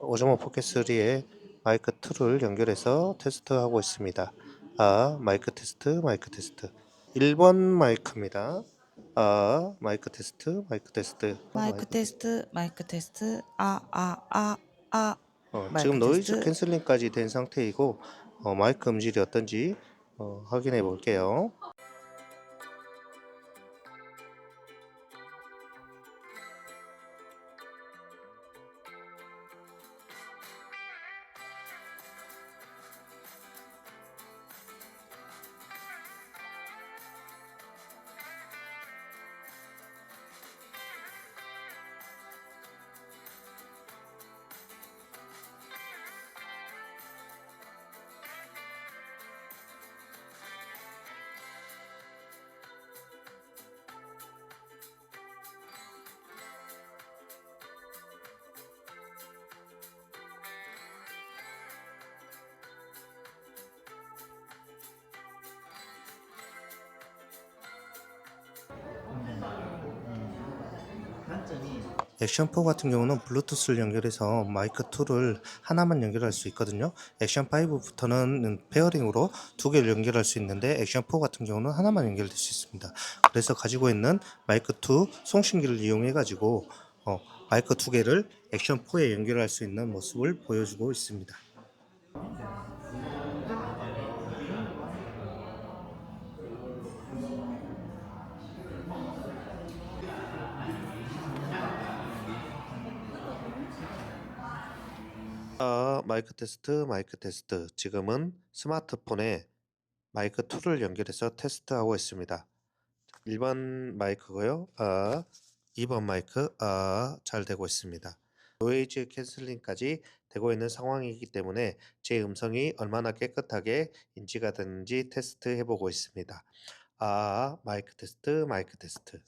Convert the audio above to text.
오정호 포켓3에 마이크 2를 연결해서 테스트하고 있습니다. 아, 마이크 테스트, 마이크 테스트. 1번 마이크입니다. 아, 마이크 테스트, 마이크 테스트. 마이크 테스트, 마이크 테스트, 아, 아, 아, 아. 어, 지금 노이즈. 캔슬링까지 된 상태이고 어, 마이크 음질이 어떤지 어, 확인해 볼게요. 액션 4 같은 경우는 블루투스를 연결해서 마이크 2를 하나만 연결할 수 있거든요. 액션 5부터는 페어링으로 두 개를 연결할 수 있는데 액션 4 같은 경우는 하나만 연결될 수 있습니다. 그래서 가지고 있는 마이크 2 송신기를 이용해 가지고 어, 마이크 두 개를 액션 4에 연결할 수 있는 모습을 보여주고 있습니다. 마이크 테스트, 마이크 테스트. 지금은 스마트폰에 마이크 2를 연결해서 테스트하고 있습니다. 1번 마이크고요. 아, 2번 마이크. 아, 잘 되고 있습니다. 노이즈 캔슬링까지 되고 있는 상황이기 때문에 제 음성이 얼마나 깨끗하게 인지가 되는지 테스트 해보고 있습니다. 아, 마이크 테스트, 마이크 테스트.